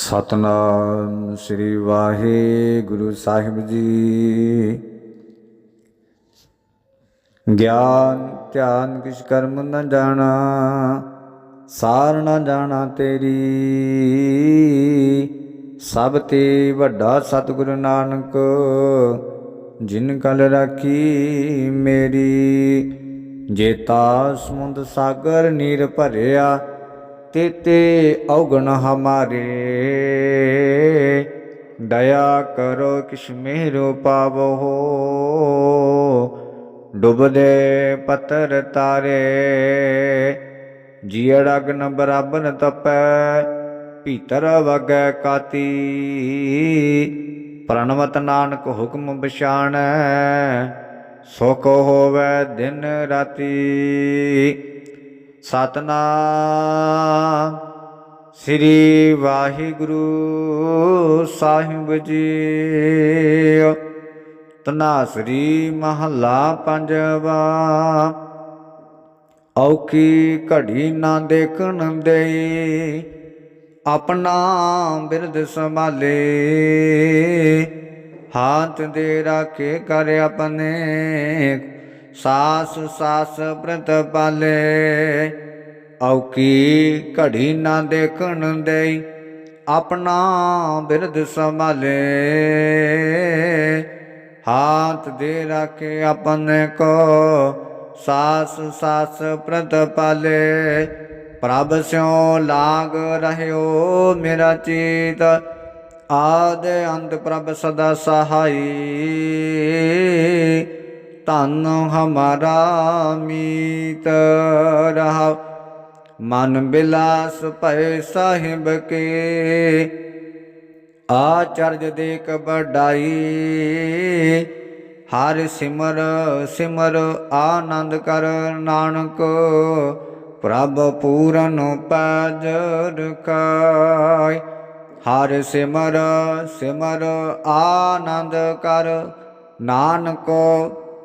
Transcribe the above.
ਸਤਨਾਮ ਸ੍ਰੀ ਵਾਹਿਗੁਰੂ ਸਾਹਿਬ ਜੀ। ਗਿਆਨ, ਧਿਆਨ, ਕਿਛ ਕਰਮ ਨ ਜਾਣਾ, ਸਾਰ ਨ ਜਾਣਾ ਤੇਰੀ। ਸਭ ਤੇ ਵੱਡਾ ਸਤਿਗੁਰੂ ਨਾਨਕ, ਜਿਨ ਕਲ ਰਾਖੀ ਮੇਰੀ। ਜੇਤਾ ਸਮੁੰਦ ਸਾਗਰ ਨੀਰ ਭਰਿਆ ਤੇਤੇ ਔਗਣ ਹਮਾਰੇ। ਦਇਆ ਕਰੋ ਕਿਛ ਮਿਹਰੋ ਪਾਵੋ। ਡੁੱਬਦੇ ਪੱਤਰ ਤਾਰੇ। ਜੀੜ ਅਗਨ ਬਰਾਬਰ ਤਪੈ, ਭੀਤਰ ਵਗੈ ਕਾਤੀ। ਪ੍ਰਣਵਤ ਨਾਨਕ ਹੁਕਮ ਬਿਸ਼ਾਣੈ ਸੁਖ ਹੋਵੇ ਦਿਨ ਰਾਤੀ। ਸਤਨਾਮ। ਸ੍ਰੀ ਵਾਹਿਗੁਰੂ ਸਾਹਿਬ ਜੀ ਤਨਾਸਰੀ ਮਹੱਲਾ ਪੰਜਵਾ। ਔਕੀ ਘੜੀ ਨਾ ਦੇਖਣ ਦੇ ਆਪਣਾ ਬਿਰਦ ਸੰਭਾਲੇ। ਹਾਥ ਦੇ ਰਾਖੇ ਕਰ ਆਪਣੇ ਸਾਸ ਸਾਸ ਬ੍ਰਤ ਪਾਲੇ ਔਕੀ ਘੜੀ ਨਾ ਦੇਖਣ ਦੇਈ, ਆਪਣਾ ਬਿਰਧ ਸੰਭਾਲੇ। ਹਾਥ ਦੇ ਰੱਖੇ ਆਪਣੇ ਕੋ, ਸਾਸ ਸਾਸ ਪ੍ਰਤ ਪਾਲੇ। ਪ੍ਰਭ ਸਿਉ ਲਾਗ ਰਹਿਓ ਮੇਰਾ ਚੀਤ, ਆਦ ਅੰਤ ਪ੍ਰਭ ਸਦਾ ਸਹਾਈ। ਧਨ ਹਮਾਰਾ ਮੀਤ ਰਹਾ। ਮਨ ਬਿਲਾਸ ਭੈ ਸਾਹਿਬ ਕੇ। ਆਚਰਜ ਦੇਖ ਬਡਾਈ ਹਰ ਸਿਮਰ ਸਿਮਰ ਆਨੰਦ ਕਰ ਨਾਨਕ। ਪ੍ਰਭ ਪੂਰਨ ਪੈਜ ਰਖਾਇ ਹਰਿ ਸਿਮਰ ਸਿਮਰ ਆਨੰਦ ਕਰ। ਨਾਨਕੋ